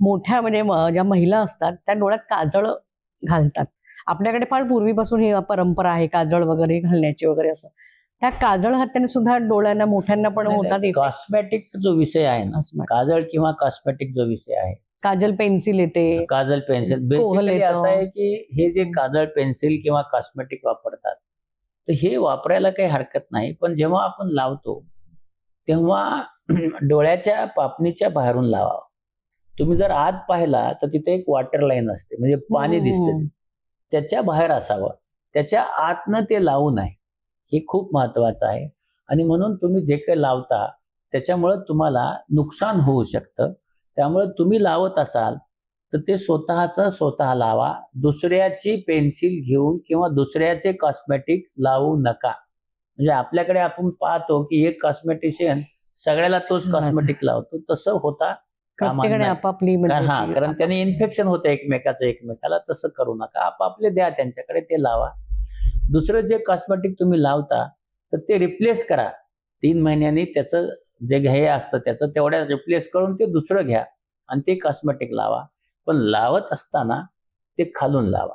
मोठ्या म्हणजे ज्या महिला असतात त्या डोळ्यात काजळ घालतात. आपल्याकडे फार पूर्वीपासून ही परंपरा आहे काजळ वगैरे घालण्याची वगैरे असं. त्या काजळ घातल्याने सुद्धा डोळ्यांना मोठ्यांना पण होतात. कॉस्मॅटिक जो विषय आहे ना. काजळ किंवा कॉस्मॅटिक जो विषय आहे. काजल पेन्सिल येते. काजल पेन्सिल. बेसिकली. असं आहे की हे जे काजळ पेन्सिल किंवा कॉस्मेटिक वापरतात तर हे वापरायला काही हरकत नाही. पण जेव्हा आपण लावतो तेव्हा डोळ्याच्या पापणीच्या बाहेरून लावा. तुम्ही जर आत पाहिला तर तिथे एक वॉटर लाईन असते. म्हणजे पाणी हम्म. दिसते त्याच्या बाहेर असावं. त्याच्या आतनं ते लावू नये. हे खूप महत्वाचं आहे. आणि म्हणून तुम्ही जे काही लावता त्याच्यामुळं तुम्हाला नुकसान होऊ शकतं. त्यामुळे तुम्ही लावत असाल तर ते स्वतःचं स्वतः लावा. दुसऱ्याची पेन्सिल घेऊन किंवा दुसऱ्याचे कॉस्मेटिक लावू नका. म्हणजे आपल्याकडे आपण पाहतो की एक कॉस्मेटिशियन सगळ्याला तोच. कॉस्मेटिक लावतो. तसं होता प्रत्येकाने. आपापली म्हणजे हा कारण त्याने इन्फेक्शन होतं एकमेकाचं एकमेकाला तसं करू नका. आपापले द्या त्यांच्याकडे ते लावा. दुसरं जे कॉस्मेटिक तुम्ही लावता तर ते रिप्लेस करा. तीन महिन्यांनी त्याचं जे हे असतं त्याचं तेवढ्या रिप्लेस करून ते दुसरं घ्या आणि ते कॉस्मेटिक लावा. पण लावत असताना ते खालून लावा.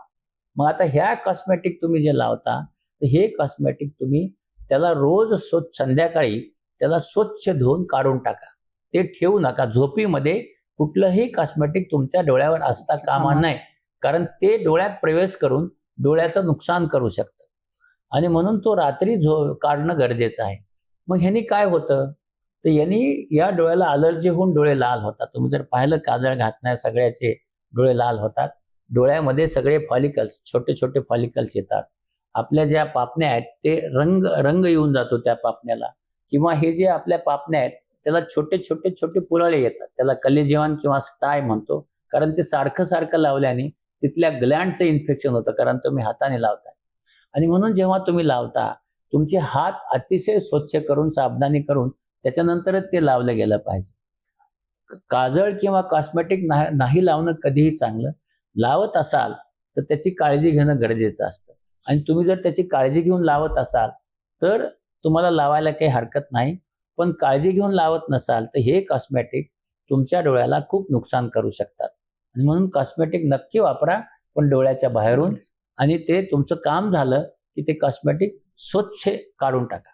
मग आता ह्या कॉस्मेटिक तुम्ही जे लावता तर हे कॉस्मेटिक तुम्ही त्याला रोज स्वच्छ संध्याकाळी त्याला स्वच्छ धुवून काढून टाका. ते ठेवू नका. झोपीमध्ये कुठलंही कॉस्मेटिक तुमच्या डोळ्यावर असता कामा नये. कारण ते डोळ्यात प्रवेश करून डोळ्याचं नुकसान करू शकतं. आणि म्हणून तो रात्री झो काढणं गरजेचं आहे. मग ह्यानी काय होतं? तर यांनी या डोळ्याला अलर्जी होऊन डोळे लाल होतात. तुम्ही जर पाहिलं काजळ घातण्या सगळ्याचे डोळे लाल होतात. डोळ्यामध्ये सगळे फॉलिकल्स छोटे छोटे फॉलिकल्स येतात. आपल्या ज्या पापण्या आहेत ते रंग रंग येऊन जातो त्या पापण्याला. किंवा हे जे आपल्या पापण्या आहेत त्याला छोटे छोटे छोटे पुरळे येतात. त्याला कलेजीवन किंवा स्टाय म्हणतो. कारण ते सारखं सारखं लावल्याने तिथल्या ग्लँडचं इन्फेक्शन होतं. कारण तुम्ही हाताने लावताय. आणि म्हणून जेव्हा तुम्ही लावता तुमचे हात अतिशय स्वच्छ करून साबणाने करून त्याच्यानंतरच ते लावलं गेलं पाहिजे. काजळ किंवा कॉस्मेटिक नाही लावणं कधीही चांगलं. लावत असाल तर त्याची काळजी घेणं गरजेचं असतं. आणि तुम्ही जर त्याची काळजी घेऊन लावत असाल तर तुम्हाला लावायला काही हरकत नाही. पण काळजी घेऊन लावत नसाल तर हे कॉस्मेटिक तुमच्या डोळ्याला खूप नुकसान करू शकतात. आणि म्हणून कॉस्मेटिक नक्की वापरा पण डोळ्याच्या बाहेरून. आणि ते तुमचं काम झालं की ते कॉस्मेटिक स्वच्छ काढून टाका.